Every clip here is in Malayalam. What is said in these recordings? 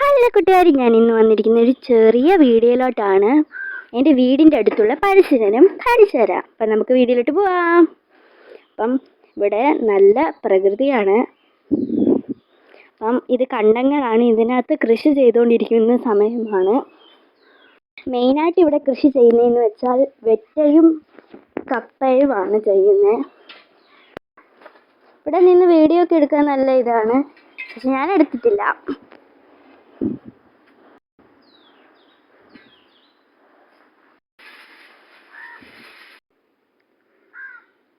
ഹലോ കൂട്ടുകാർ ഞാൻ ഇന്ന് വന്നിരിക്കുന്ന ഒരു ചെറിയ വീഡിയോയിലോട്ടാണ് എന്റെ വീടിന്റെ അടുത്തുള്ള പരിസരം തരാം. അപ്പം നമുക്ക് വീഡിയോയിലോട്ട് പോവാം. അപ്പം ഇവിടെ നല്ല പ്രകൃതിയാണ്. അപ്പം ഇത് കണ്ടങ്ങളാണ്. ഇതിനകത്ത് കൃഷി ചെയ്തുകൊണ്ടിരിക്കുന്ന സമയമാണ്. മെയിനായിട്ട് ഇവിടെ കൃഷി ചെയ്യുന്നതെന്ന് വെച്ചാൽ വെറ്റയും കപ്പയുമാണ് ചെയ്യുന്നത്. ഇവിടെ നിന്ന് വീഡിയോ ഒക്കെ എടുക്കാൻ നല്ല ഇതാണ്. പക്ഷെ ഞാൻ എടുത്തിട്ടില്ല.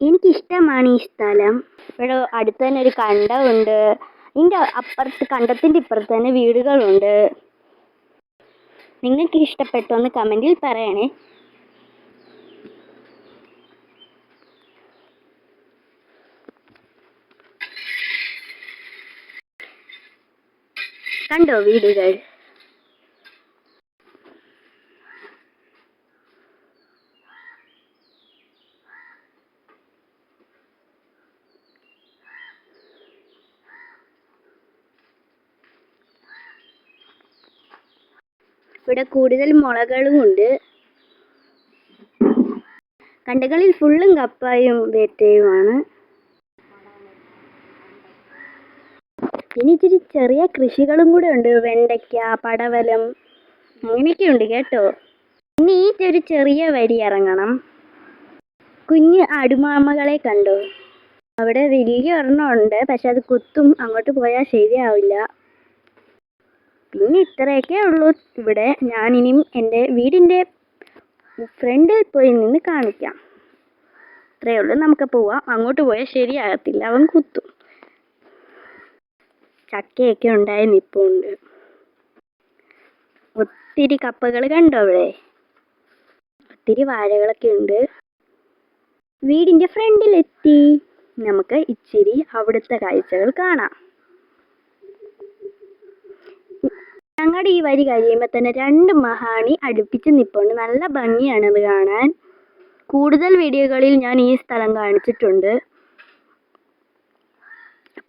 എനിക്കിഷ്ടമാണ് ഈ സ്ഥലം. ഇവിടെ അടുത്ത് തന്നെ ഒരു കണ്ടമുണ്ട് ഇതിന്റെ അപ്പുറത്ത് കണ്ടത്തിന്റെ ഇപ്പുറത്ത് തന്നെ വീടുകളുണ്ട്. നിങ്ങൾക്ക് ഇഷ്ടപ്പെട്ടോ എന്ന് കമന്റിൽ പറയണേ. കണ്ടോ വീടുകൾ? ഇവിടെ കൂടുതൽ മുളകളും ഉണ്ട്. കണ്ടകളിൽ ഫുള്ളും കപ്പയും വേറ്റയുമാണ്. ഇനി ഇച്ചിരി ചെറിയ കൃഷികളും കൂടെ ഉണ്ട്. വെണ്ടയ്ക്ക പടവലം അങ്ങനെയൊക്കെ ഉണ്ട് കേട്ടോ. ഇനി ഈ ഒരു ചെറിയ വരി ഇറങ്ങണം. കുഞ്ഞ് അടുമാമകളെ കണ്ടോ. അവിടെ വലിയ ഒരെണ്ണം ഉണ്ട്. പക്ഷെ അത് കുത്തും അങ്ങോട്ട് പോയാൽ ശരിയാവില്ല. പിന്നെ ഇത്രയൊക്കെ ഉള്ളൂ ഇവിടെ. ഞാനിനിയും എന്റെ വീടിന്റെ ഫ്രണ്ടിൽ പോയി നിന്ന് കാണിക്കാം. ഇത്രയേ ഉള്ളൂ. നമുക്ക് പോവാം. അങ്ങോട്ട് പോയാൽ ശരിയാകത്തില്ല. അവൻ കുത്തും. ചക്കയൊക്കെ ഉണ്ടായി നിപ്പുണ്ട് ഒത്തിരി കപ്പകൾ കണ്ടോ അവിടെ? ഒത്തിരി വാഴകളൊക്കെ ഉണ്ട്. വീടിന്റെ ഫ്രണ്ടിലെത്തി നമുക്ക് ഇച്ചിരി അവിടുത്തെ കാഴ്ചകൾ കാണാം. ഞങ്ങളുടെ ഈ വരി കഴിയുമ്പോൾ തന്നെ രണ്ട് മഹാണി അടുപ്പിച്ച് നിപ്പുണ്ട്. നല്ല ഭംഗിയാണ് അത് കാണാൻ. കൂടുതൽ വീഡിയോകളിൽ ഞാൻ ഈ സ്ഥലം കാണിച്ചിട്ടുണ്ട്.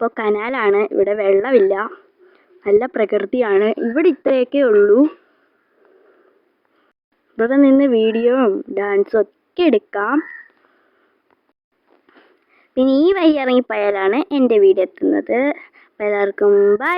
അപ്പോൾ കനാലാണ് ഇവിടെ വെള്ളമില്ല നല്ല പ്രകൃതിയാണ് ഇവിടെ ഇത്രയൊക്കെ ഉള്ളൂ. ഇവിടെ നിന്ന് വീഡിയോയും ഡാൻസും ഒക്കെ എടുക്കാം. പിന്നെ ഈ വഴി ഇറങ്ങിപ്പോയാലാണ് എന്റെ വീട് എത്തുന്നത്. എല്ലാവർക്കും ബൈ